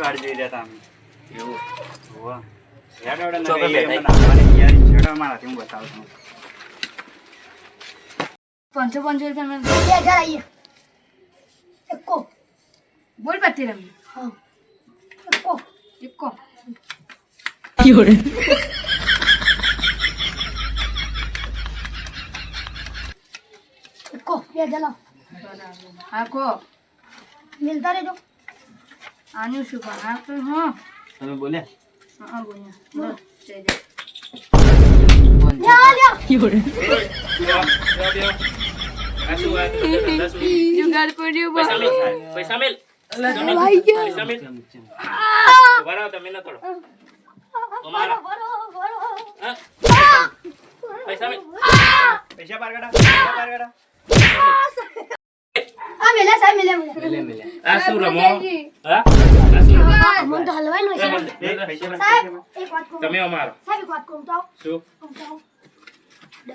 તમારી વાડ જોઈ રહ્યા હતા અમે. એવું? હોવા. પાંચસો પાંચસો રૂપિયા બોલ પત્તી રમી. હા. એકો. એકો. મિલતા રહેજો. આનું શું પણ? હા તો હા. તમે બોલ્યા? હા બોલ્યા. પૈસા મેલ પૈસા હા? પૈસા મેલ આ મેલે સાહેબ મેલે મેલે આ શું રમો? હા? આ શું? રમો? મને તો હલવાનું છે. સાહેબ એક વાત કહું તમે અમારો. સાહેબ એક વાત કહું તો. શું?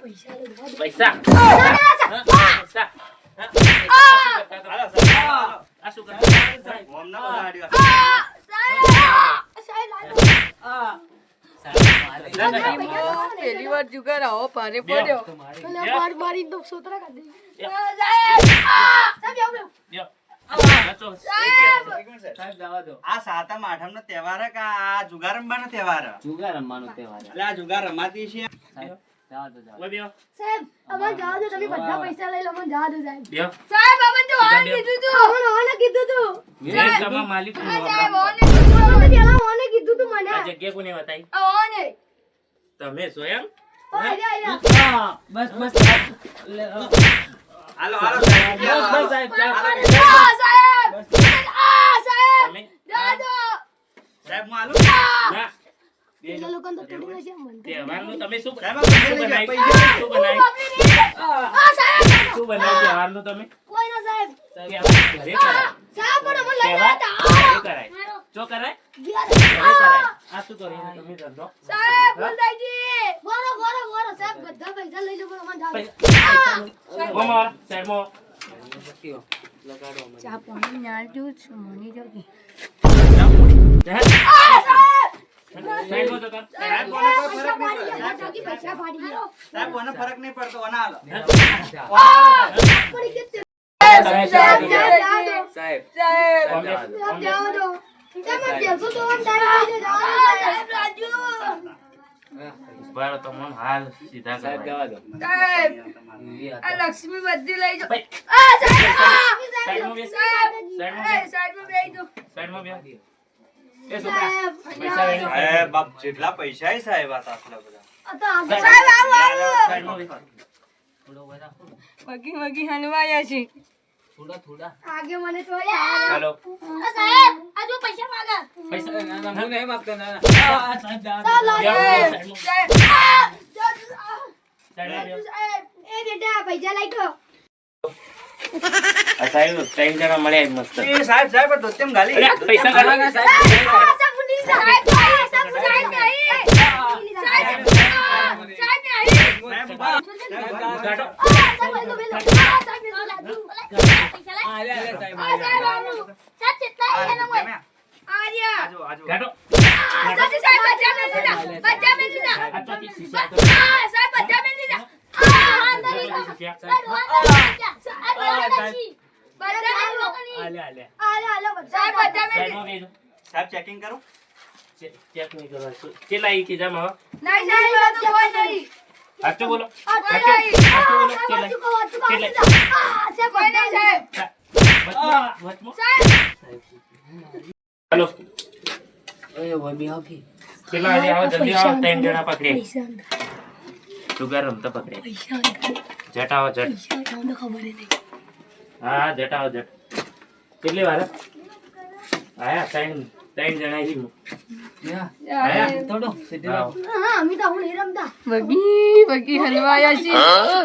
પૈસા પૈસા. પૈસા. સાહેબ. આ શું કરે ઓમ ના બગાડ્યો. સાહેબ લાવો. વાર જુગાડ આવો પારે પડ્યો. માર. મારી તો સોતરા કાઢી બે. સાહેબ! આવો લ્યો. નાચો. આ સાતમ આઠમ નો તહેવાર હે આ જુગાર રમવાનો તહેવાર જુગાર રમવાનો તહેવાર એટલે આ જુગાર રમાતી છે. જવા દો જવા બેહો. સાહેબ અમાર જવા દો તમે બધા પૈસા લઈ લો મને જવા દો સાહેબ. સાહેબ અમે તો ઓન. કીધું તું. મને ઓને કીધું તું. એ તમારા માલિકનું સાહેબ. ઓન કીધું મને પેલા ઓને કીધું તું મને. આ જગ્યા કોને બતાવી? ઓન. તમે સ્વયં બસ બસ હાલો હાલો સાહેબ. બસ સાહેબ સાહેબ. સાહેબ. તમે? દાદો સાહેબ હું ના પેલા લોકો તો તોડી નાખ્યા મને તો. તહેવારનું તમે શું સાહેબ, બનાવ્યું? શું બનાવ્યું? આ સાહેબ. શું બનાવ્યું તહેવારનું તમે? કોઈ ના સાહેબ. સાહેબ પણ મને લઈ આવ્યા કરાય. ચો કરાય? આ શું કર્યું? તમે ધંધો? સાહેબ ભૂલદાઈજી બોરો બોરો બોરો સાહેબ બધા પૈસા લઈ લો પણ મને જવા. દો. ઓમાં વાળા, ચા પાણી ના દઉં છું મને જો કે. સાહેબ, કોને કોઈ પૈસા ફરક નહીં ફાડી પડે. ગયા બાકી પૈસા ફાડી ગયા સાહેબ, કોને ફરક નહીં પડતો ઓના હાલો. પડી ગયા તે. તમે સાહેબ શું જવા જવા દો સાહેબ સાહેબ ઓમે- સાહેબ ઓમે- જવા દો સાહેબ મેં બેસો તો આમ ટાઈમ થઈ જાય જવા દો સાહેબ રાજુ ઊભા રહો, તમને હાલ સીધા સાહેબ કરવા. જવા દો સાહેબ આ લક્ષ્મી બધી લઈ જાઓ ભાઈ, આ સાહેબ સાઈડમાં બેસ. સાહેબ સાઈડમાં એ સાઈડમાં બેસી જાઓ સાઈડમાં બેસ. એ છોકરા, સાહેબ પૈસા લઈ લો. સાહેબ, બાપ, જેટલા પૈસા હે સાહેબ આ તો આટલા બધા. આ તો આગળ સાહેબ આવો આવો સાઈડમાં બેસ. થોડો વધારે મગી મગી હલવાયા છે થોડા થોડા આગે મને તો યાર હાલો. આ સાહેબ આ જો પૈસા માંગા પૈસા ના ના હું નહીં માંગતો ના ના આ સાહેબ જવા દો. ચાલ બેહો, સાહેબ સાઈડમાં. સાહેબ સાઈડમાં બેહો. સાહેબ એ બેટા પૈસા લઈ ગયો આ સાઈડ ત્રણ જણા મળ્યા જ મસ્ત. એ સાહેબ, સાહેબ, આ ધોતિયામાં ગાલી. અલ્યા, પૈસા કાઢો. ના, સાહેબ પૈસા મુની સાહેબ સાહેબ સાહેબ નહીં સાહેબ સાહેબ નહીં સાહેબ, ઊભા. કાઢો. સાહેબ લઈ લો લઈ લો સાહેબ લઈ લો પૈસા લઈ આ લે લે સાહેબ આ સાહેબ આવું સાહેબ કેટલા આ એના તમે આ. આર્યા આજો, આજો. સાહેબ સાહેબ બચ્ચા મેં લીધા બચ્ચા મેં લીધા આ ચોથી શીશી, આ ચોથી. આ સાહેબ બચ્ચા મેં લીધા આ અંદર લઈ આ. સાહેબ આ અંદર લઈ બચ્ચા મેં લીધા આ લે આ લે. આ લે આ લે સાહેબ. બચ્ચા મેં લીધા સાઈડમાં બેસો. સાહેબ, checking કરો. ચે- ચેક નહીં કરવા. શું- કેટલા ઈ કીધા માં? નહીં સાહેબ આ તો કોઈ નહીં સાચું બોલો. આ સાચું સાચું બોલો. સાહેબ કેટલા? આ ચૂકો આ ચૂકો કેટલા? આ સાહેબ કોઈ નહીં સાહેબ વચમાં, વચમાં. સાહેબ હાલો. એ વય બી હાફી કેટલા વાગે આવો? જલ્દી આવો. ત્રણ જણા પકડે. પૈસા અંદર જુગાર રમતા પકડે. પૈસા અંદર જટ આવો, જટ. તમને ખબર નહીં હા, જટ આવો, જટ. કેટલી વાર? આયા, ત્રણ ત્રણ જણા ઈ. આયા? થોડો સીધી આવો. હા અમે તો હું રમતા બગી બગી હલવાયા છે હા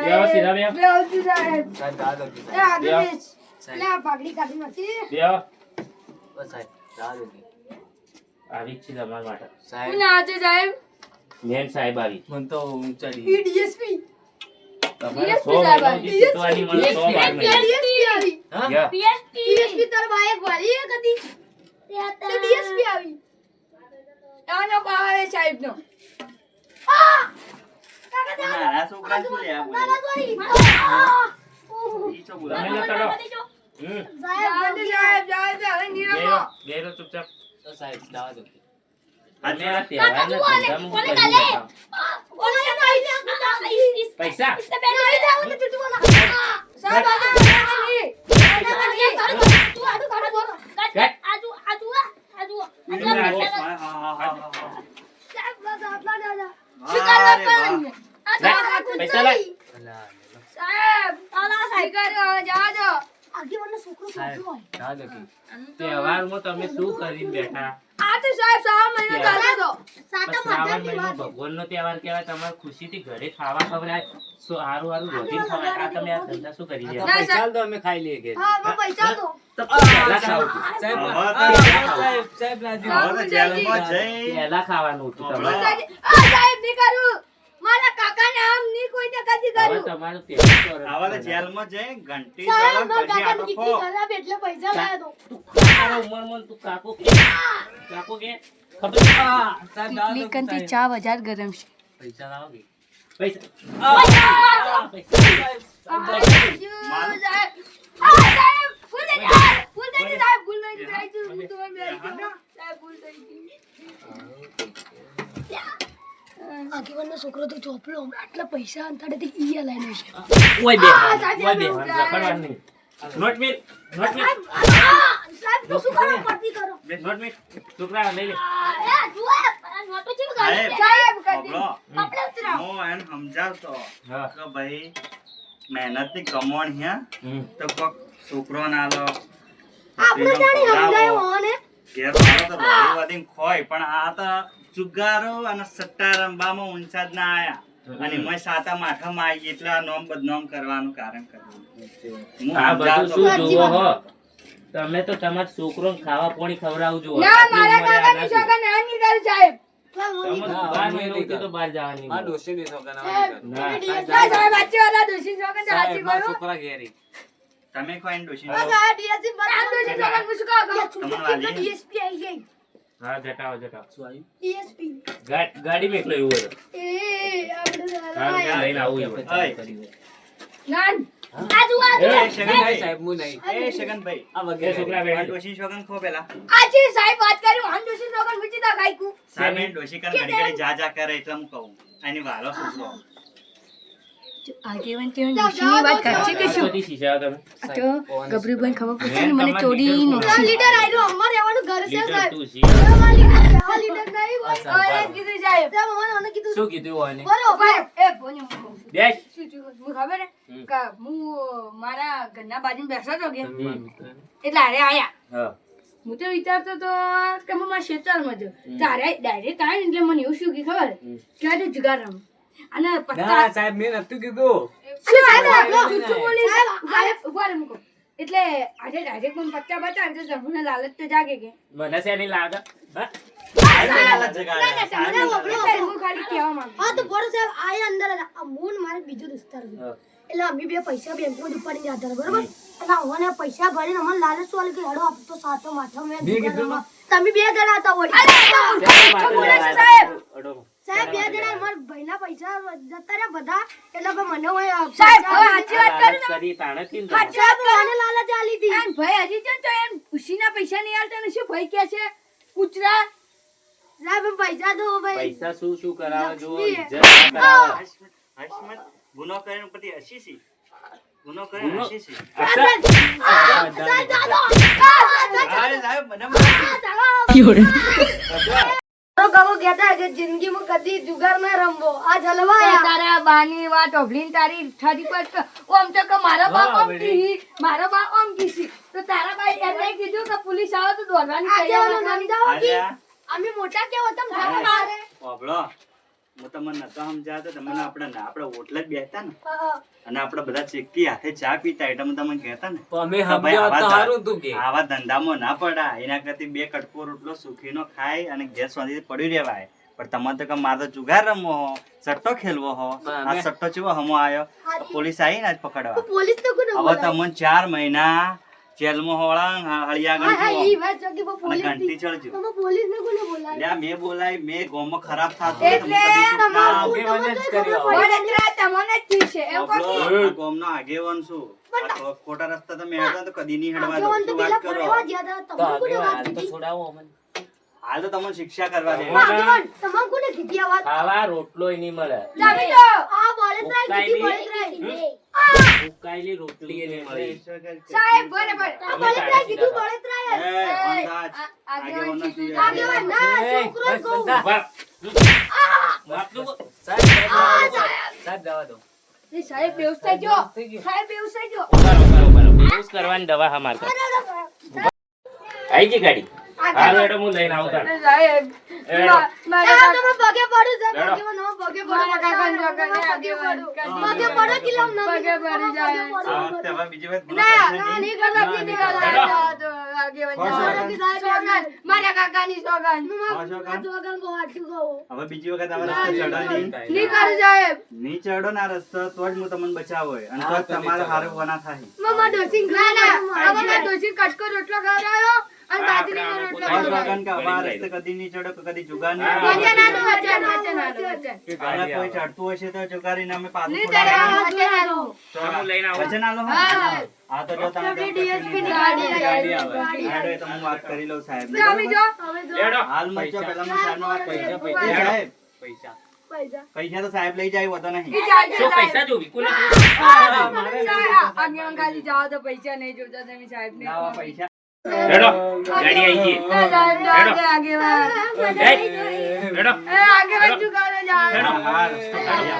બેહો, સીધા બેહો. બેહો સાહેબ સાહેબ જવા દો એ આગળ લે આ પાઘડી કાઢી નથી બેહો. બસ સાહેબ આવી છે તમારા માટે સાહેબ હું નાચે સાહેબ મેન સાહેબ આવી. મન તો ઊંચાડી ડીએસપી તમારે સો મહિનાથી જીતવાની મને સો વાર નહીં. DSP આવી. તાર તે આનો પાવે સાહેબનો આ! કાકા તે શું લે આ બોલે? નાના દોરી. આ! ઓહો. ઈ છો તમે બોલાવે? લો તડો. હમ. સાહેબ ચૂપચાપ. તો સાહેબ દો અને આ તહેવારના પૈસા પૈસા લાય. સાહેબ આલા સાહેબ દો આગેવાનનો છોકરો સાહેબ દો કે. તહેવારમાં તમે શું કરીને બેઠા તો વાત ભગવાનનો તહેવાર કેવાય તમારે ખુશીથી ઘરે ખાવા ખવડાય સો હારું હારું રોટીન ખવડાય આ તમે આ ધંધા શું કરી તો રહ્યા ના, પૈસા અમે ખાઈ લઈએ કે તો તો- તો પહેલા ખાવાનું હતું તમારે. આ ની કોઈ કરું મારા કાકાને આમ નહીં કોઈને કદી હવે કર્યું તમારું તો છે. જેલમાં જઈ ઘંટી સાહેબ પછી આટો ખો. ખરાબ એટલે પૈસા લાયા દો. તું તારા મન તું કાકો કે? કાકો કે? ખબર આ, સાહેબ જવા દો કે સાહેબ. ચાર હજાર ગરમ છે. પૈસા લાવો કે. પૈસા પૈસા સાહેબ આ સાહેબ. ભૂલ થઈ ગઈ ભૂલ થઈ ગઈ સાહેબ ભૂલ થઈ ગઈ. હું તો બેસી સાહેબ ભૂલ થઈ ગઈ. આગેવાનનો છોકરો તો ચોપલો આટલા પૈસા અંતાડેથી ઈ લઈને છે. ઓય બે ઓય બે. નહીં. નોટ મી નોટ મી સાહેબ તો શું કરો? પડતી કરો. નોટ મી છોકરા લઈ લે. એ જુએ નોટો ચીમ સાહેબ, સાહેબ કરી. આપણે ઉતરાવ હું એને સમજાવતો. હા. કે ભાઈ મહેનતની કમોણ હે? તો કોક છોકરો ના લો આપણે જાણી સમજાયો હોને. ઘેર તો વાદીને ખોય પણ આ તો ચુગારો અને સટ્ટા રમવામાં ઊંચા જ ના આયા. અને મેં સાતા માઠામાં આવી એટલે આ નોમ બદનામ કરવાનું કારણ કર્યું. આ બધું શું જુઓ હો? તમે તો તમાર છોકરોને ખાવા પાણી ખવડાવજો. ના મારા કાકાની છોકરા ના નહીં કરું સાહેબ. તમે ના, બાર અમે મહિનો નહીં ઉઠી તો બહાર જવાની આ નહીં. ડોશીની છોકરા ના સાહેબ, વાત કરો. ના. DSP ના સાહેબ સાચી વાત આ દોશી છોકરા સાહેબ, સાચી મારા કરું છોકરા ઘેરી. તમે ખોઈને ડોશી બસ આ DSP આ બરાબર દોશી છોકરા હું શું કહું યા કહું? છૂટું કેટલા DSP આવી જાય હા જટાવો જટાવો શું આવ્યું? ગા- ગાડી મેકલો એવું હોય. તો. એ આપણે હા, લઈને આવું એવું હોય. કરી દે. ના આજુ આજુ એ, એ નહીં, શગનભાઈ. સાહેબ, હું નહીં. એ શગનભાઈ. આ એ વગેરે. છોકરા આ બેઠા. ડોશી છોકરાને ખો પેલા. આજે સાહેબ વાત કરી હું. દોશી છોકરા મૂકી દા ખાઈકું સાહેબ એ ડોશી કાન ઘડી ઘડી જા જા કરે એટલે હું કહું. એની વાલો છોકરો આગેવાન વાત કરશે કે તો ખબર પડશે ને મને ચોરી નો લીડર આયરો અમાર રહેવાનું ઘર છે સાહેબ. તું છી. અમાર લીડર નહીં આ કીધું સાહેબ. સાહેબ મને કીધું શું કીધું હોય બરોબર એ બોને હું કહું છું. બેસ. શું ખબર હે કે હું મારા ઘરના બાજુ બેસતો હતો કે. એટલે હારે આયા. હા. હું તો વિચારતો તો કે હું મારા ખેતરમાં જો તારે ડાયરેક્ટ આવ્યા ને એટલે મને એવું શું કે ખબર? ક્યારે કે જુગાર રમ અને ના, સાહેબ, મેં નતું કીધું. એટલે આજે ડાયરેક્ટ પણ પત્તા બતાવે તો તમને લાલચ તો જાગે કે. મને લાગે એટલે છે. હા. એટલે અમે બે પૈસા બેંકમાં ઉપાડીને જતા હતા બરોબર? એટલે અમને પૈસા ભરીને અમને લાલચ આલી કે હેડો આપ તો સાતો માથા મેં મેં. તમે બે જણા હતા વળી લાગે? સાહેબ? સાહેબ બે જણા મારા ભાઈના પૈસા જતા રહ્યા બધા એટલે મને હોય સાહેબ હવે પૈસા- સાચી વાત કરું કરી તાણે થી સાહેબ મને લાલચ આલી હતી એમ ભાઈ હજી જો તો એમ ખુશીના પૈસા નહીં આલતા ને શું ભાઈ કે છે કુતરા સાહેબ પૈસા દો ભાઈ પૈસા શું શું કરાવે જો. ઇજ્જત કરાવે. હસમત, ગુનો કરીને પછી હસી છી. ગુનો? કરીને હસી છી. અચ્છા. સાહેબ દાદો આ, અરે સાહેબ, મને મારી. મારો કાકો કહેતા કે જિંદગીમાં કદી જુગાર ના રમવો. આ જલવાયા. તારા બાની વાત ઓભલીન તારી ઠરી પર કે ઓમ તો કે મારો બાપ ઓમ કી મારો બાપ ઓમ કીસી તો તારા ભાઈ એને કીધું કે પોલીસ આવે તો દોડવાની આજે તૈયારી. કી અમે મોટા કેવો તમ મારે હોભળો. હું તમને નતો સમજાવતો તમને આપણે ના આપણે ઓટલે જ બેસતા ને. અને આપણે બધા ચીકી હાથે ચા પીતા એટલે હું તમને કહેતા ને અમે સમજ્યા તો સારું તું કે. આવા ધંધામાં ના પડા એના કરતી બે કટકો રોટલો સુખીનો ખાય અને ગેસ વાંધી પડી રહેવાય. પણ તમે તો કે મારે તો જુગાર રમવો હો. સટ્ટો ખેલવો હો. આ સટ્ટો ચેવો હમો આયો? પોલીસ આવી ને આજ પકડવા. પોલીસ તો હવે તમને ચાર મહિના જેલમાં હોળાં હળિયાગણ હા ઈ વાત જો કે પોલીસ ઘંટી ચડજો. તમે પોલીસ ને કોને બોલાય લ્યા મેં બોલાય મેં ગોમ ખરાબ થાતો તો એટલે ના તમારું જ કર્યો. વડોદરા તમને જ ઠીક છે. એમ ગોમ કે આ ગોમનો આગેવાન છું. ખોટા રસ્તા તમે હેડો તો કદી નહીં હેડવા દો. શું વાત કરો? તો તો છોડાવો અમને. હાલ તો તમને શિક્ષા કરવા દે. તમામ કોને કીધી આ વાત? ખાવા રોટલો ઈ નહીં મળે. લાવી દો. આ બળતરાઈ કીધી બળતરાઈ ઉકાઈલી રોટલી એ નહીં મળે. સાહેબ બરાબર આ બળતરાઈ કીધું બોલે એ, એ, અંદાજ. આ- આગેવાન આગેવાન કીધું. નથી. આગેવાન ના છોકરો જ. વાહ. આટલું સાહેબ, જવા દો, સાહેબ. બેહોશ જો સાહેબ રહો. બેહોશ કરવાની દવા હા મારતા. આઈ ગઈ ગાડી? હાલ હેડો હું લઈને આવું તાર. સાહેબ હેડો. મા- મારા તમે પગે પડો સાહેબ, બેડો. આગેવાન, પગે પડો. મારા કાકાને પગે પડો. પગે પડો કે લાવ ના પગે પડી જાય. આ વખતે બીજી વાર ભૂલ ના નહીં. હેડો. જવા દો, સોગંદ? દો. સોગંદ, મારા કાકાની સોગંદ હા, શું કામ? આ જોગણ કહો, આટલું કહો. હવે બીજી વખત આવા રસ્તે ચડો નહીં નહીં કર સાહેબ નહીં ચડો ને રસ્તો તો જ હું તમને બચાવો અને તો તમારે હારું વના થાય મામા ડોસીને ના ના હવે મેં ડોશી કટકો રોટલો ખવડાવ્યો કદી કદી કોઈ ચડતું હશે તો પાછું લઈને વચન આલો હા. તો જો તમે ની ગાડી આવે. તો હું વાત કરી લઉં સાહેબ. હું વાત પૈસા, પૈસા. સાહેબ પૈસા. પૈસા. પૈસા તો સાહેબ લઈ જાય વધો નહીં. શું પૈસા જોવી કોને આગેવાન ખાલી જાઓ તો પૈસા નહીં જોતા તમે પૈસા હેડો. ગાડી આવી ગઈ. એ આગે વાત તે એ, આગે વાત આગેવાન ચૂકવવાનો જા હેડો. હા રસ્તો કાઢી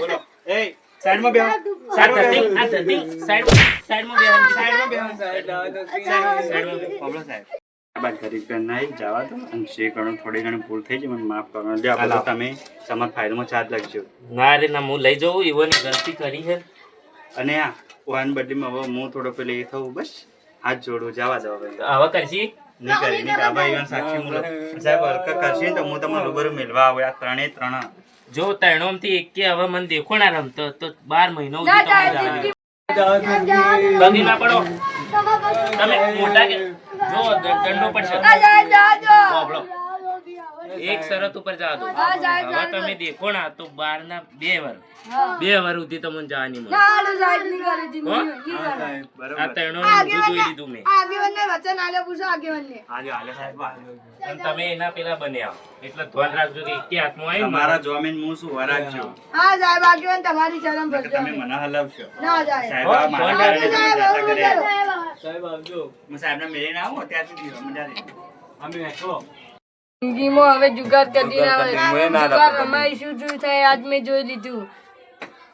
બોલો. એ સાઈડમાં બેહો. આ ધરતી આ ધરતી. સાઈડ સાઈડમાં બેહવાની સાઈડમાં બેહો. જવા. સાઈડમાં બેહો. પ્રોબ્લેમ સાહેબ. બાદ કરી ઘર ના જવા દો અને જે ઘણું થોડી ઘણી ભૂલ થઈ છે મને માફ કરો. લે આ તમે તમારા ફાઇલમાં ચાર્જ લાગજો ના રે ના હું લઈ જાઉં. ઈવોની ગલતી કરી છે. અને આ વાન બદલીમાં હવે હું થોડો પેલે એ થવું બસ. હાથ જોડું જવા દો હવે. હવે કરશી? નહીં કરી નહીં આ ભાઈ સાક્ષી મુલો. સાહેબ હલકા કરશી તો હું તમને રૂબરૂ મેળવા આવે આ ત્રણે ત્રણ. જો તરણોમથી એકે હવે મને દેખો ના રમતો તો બાર મહિનો જવા ના પડો. તમે મોટા કે જો દંડો પડશે. એક શરત ઉપર જવા દો. હવે તમે દેખો ના તો બાર ના બે વર. બે વર સુધી તમને જવા નહીં મળે. ના, સાહેબ. આ બરોબર જોઈ લીધું મેં. વચન પૂછો સાહેબ તમે એના પેલા બન્યા એટલે ધ્યાન રાખજો કે એક હાથમાં આવી મારા. જોમીન હું શું વરાગજો હા. સાહેબ આગેવાન તમારી શરમ ભરજો તમે મને હલાવશો. ના જાય સાહેબ સાહેબ, આવજો. હું ના મળીને આવું ત્યાં સુધી મજા રહે. અમે. જિંદગીમાં હવે જુગાર કદી ના જુગાર ના જુગાર રમાય શું શું થાય આજ મેં જોઈ લીધું.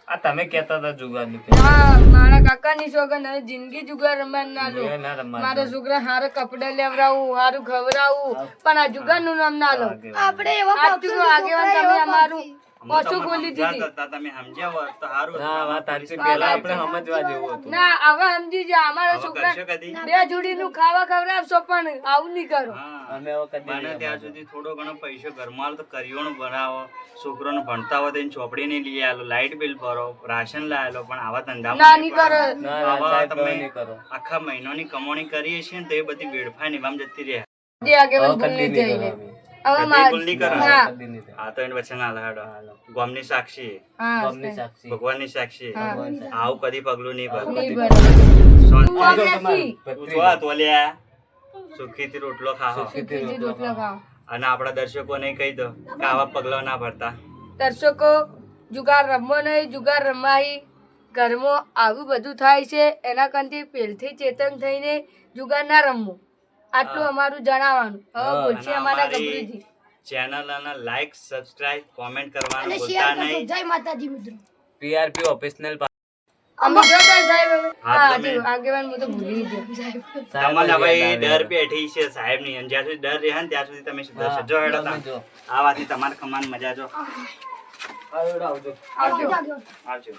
આ તમે કહેતા હતા જુગારની હા મારા કાકાની સોગન હવે જિંદગી જુગાર રમવાનું ના લો ના મારા છોકરા હારે કપડા લેવડાવું હારું ખવડાવું પણ આ જુગારનું નામ ના લો. આપણે એવા આગેવાન તમે અમારું અમે બોલી દીધી. તમે સમજ્યા હોત તો સારું ના વાત સાચી પહેલા આપણે સમજવા જેવું હતું. ના હવે સમજી જા અમારા છોકરા બે જોડી નું ખાવા ખવડાવશો પણ આવું નહીં કરો. અમે હવે કદી બને ત્યાં સુધી થોડો ઘણો પૈસો ઘરમાં આલો તો કરિયાણું બનાવો. છોકરોને ભણતા હોય તો એની ચોપડી નહીં લઈ આવેલો લાઇટ બિલ ભરો રાશન લાયેલો પણ આવા ધંધામાં ના નહીં કરો. આવા તમે આખા મહિનાની કમાણી કરીએ છીએ ને તો એ બધી વેડફાઈ નિભામ જતી રહે. જે આગેવાન હવે ભૂલ કદી ગોમની સાક્ષી. ભગવાનની આવું કદી પગલું નહીં સુખીથી રોટલો ખાઓ. અને આપણા દર્શકોને કહી દો કે આવા પગલા ના ભરતા. દર્શકો જુગાર રમવો નહીં જુગાર રમાઈ ઘરમાં આવું બધું થાય છે એના કારણથી પહેલથી ચેતન થઈને જુગાર ના રમવું. આટલું અમારું જણાવવાનું. હવે બોલશે અમારા ગબરુજી ચેનલ અને લાઈક સબસ્ક્રાઇબ કોમેન્ટ કરવાનું ભૂલતા નહીં. જય માતાજી મિત્રો. પીઆરપી ઓફિશનલ અમે જોતા સાહેબ હવે. હા, હા આગેવાન હું તો ભૂલી ગયો. તમારે હવે ડર પેઠી છે સાહેબની અને જ્યાં સુધી ડર રહે ને ત્યાં સુધી તમે સુધરશો. જો હેડો તમે આ વાતની તમારે કમાન મજા જો. આવજો આવજો. આવજો.